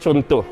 Contoh,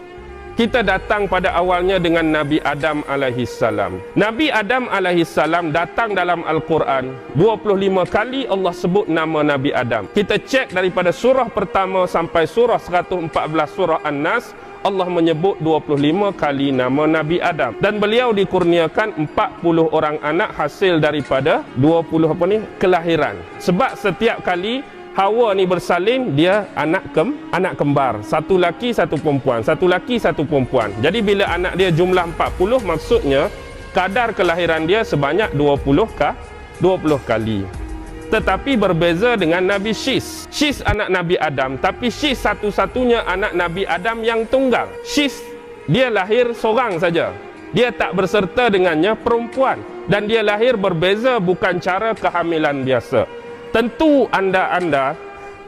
kita datang pada awalnya dengan Nabi Adam alaihi salam. Nabi Adam alaihi salam datang dalam Al-Quran 25 kali Allah sebut nama Nabi Adam. Kita cek daripada surah pertama sampai surah 114 surah An-Nas Allah menyebut 25 kali nama Nabi Adam dan beliau dikurniakan 40 orang anak hasil daripada 20 apa ni kelahiran. Sebab setiap kali Hawa ni bersalin dia anak kem anak kembar. Satu laki satu perempuan. Satu laki satu perempuan. Jadi bila anak dia jumlah 40 maksudnya kadar kelahiran dia sebanyak 20 kah 20 kali. Tetapi berbeza dengan Nabi Syis Syis anak Nabi Adam tapi Syis satu-satunya anak Nabi Adam yang tunggal. Syis dia lahir seorang saja. Dia tak berserta dengannya perempuan. Dan dia lahir berbeza bukan cara kehamilan biasa Tentu anda-anda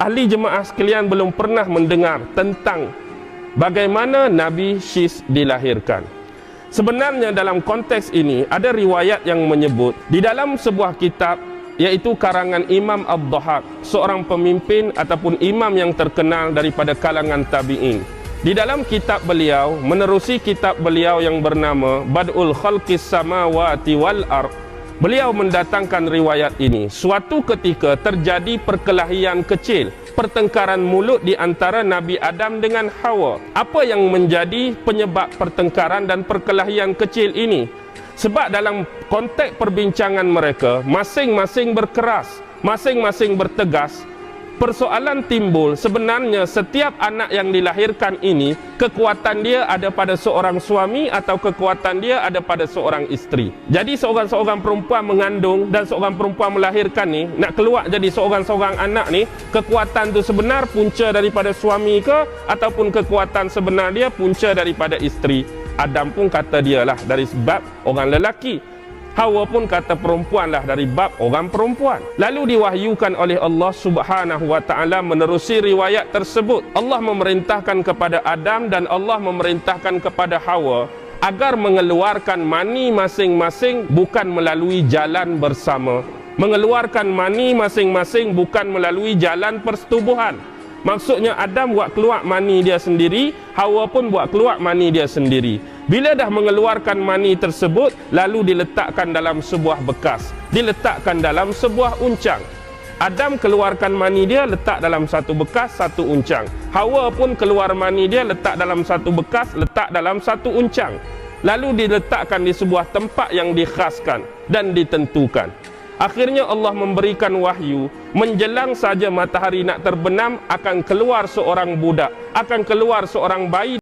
ahli jemaah sekalian belum pernah mendengar tentang bagaimana Nabi Syis dilahirkan. Sebenarnya dalam konteks ini ada riwayat yang menyebut di dalam sebuah kitab iaitu karangan Imam Abdahak, seorang pemimpin ataupun imam yang terkenal daripada kalangan tabi'in. Di dalam kitab beliau, menerusi kitab beliau yang bernama Bad'ul Khalqis Samawati Wal Ardh Beliau mendatangkan riwayat ini. Suatu ketika terjadi perkelahian kecil, pertengkaran mulut di antara Nabi Adam dengan Hawa. Apa yang menjadi penyebab pertengkaran dan perkelahian kecil ini? Sebab dalam konteks perbincangan mereka, masing-masing berkeras, masing-masing bertegas, persoalan timbul sebenarnya setiap anak yang dilahirkan ini kekuatan dia ada pada seorang suami atau kekuatan dia ada pada seorang isteri. Jadi seorang-seorang perempuan mengandung dan seorang perempuan melahirkan ni nak keluar jadi seorang-seorang anak ni kekuatan tu sebenar punca daripada suami ke ataupun kekuatan sebenar dia punca daripada isteri. Adam pun kata dia lah dari sebab orang lelaki Hawa pun kata perempuanlah dari bab orang perempuan. Lalu diwahyukan oleh Allah Subhanahu wa taala menerusi riwayat tersebut. Allah memerintahkan kepada Adam dan Allah memerintahkan kepada Hawa agar mengeluarkan mani masing-masing bukan melalui jalan bersama. Mengeluarkan mani masing-masing bukan melalui jalan persetubuhan. Maksudnya Adam buat keluar mani dia sendiri, Hawa pun buat keluar mani dia sendiri. Bila dah mengeluarkan mani tersebut, lalu diletakkan dalam sebuah bekas, diletakkan dalam sebuah uncang. Adam keluarkan mani dia letak dalam satu bekas, satu uncang. Hawa pun keluar mani dia letak dalam satu bekas, letak dalam satu uncang. Lalu diletakkan di sebuah tempat yang dikhaskan dan ditentukan. Akhirnya Allah memberikan wahyu menjelang saja matahari nak terbenam akan keluar seorang budak, akan keluar seorang bayi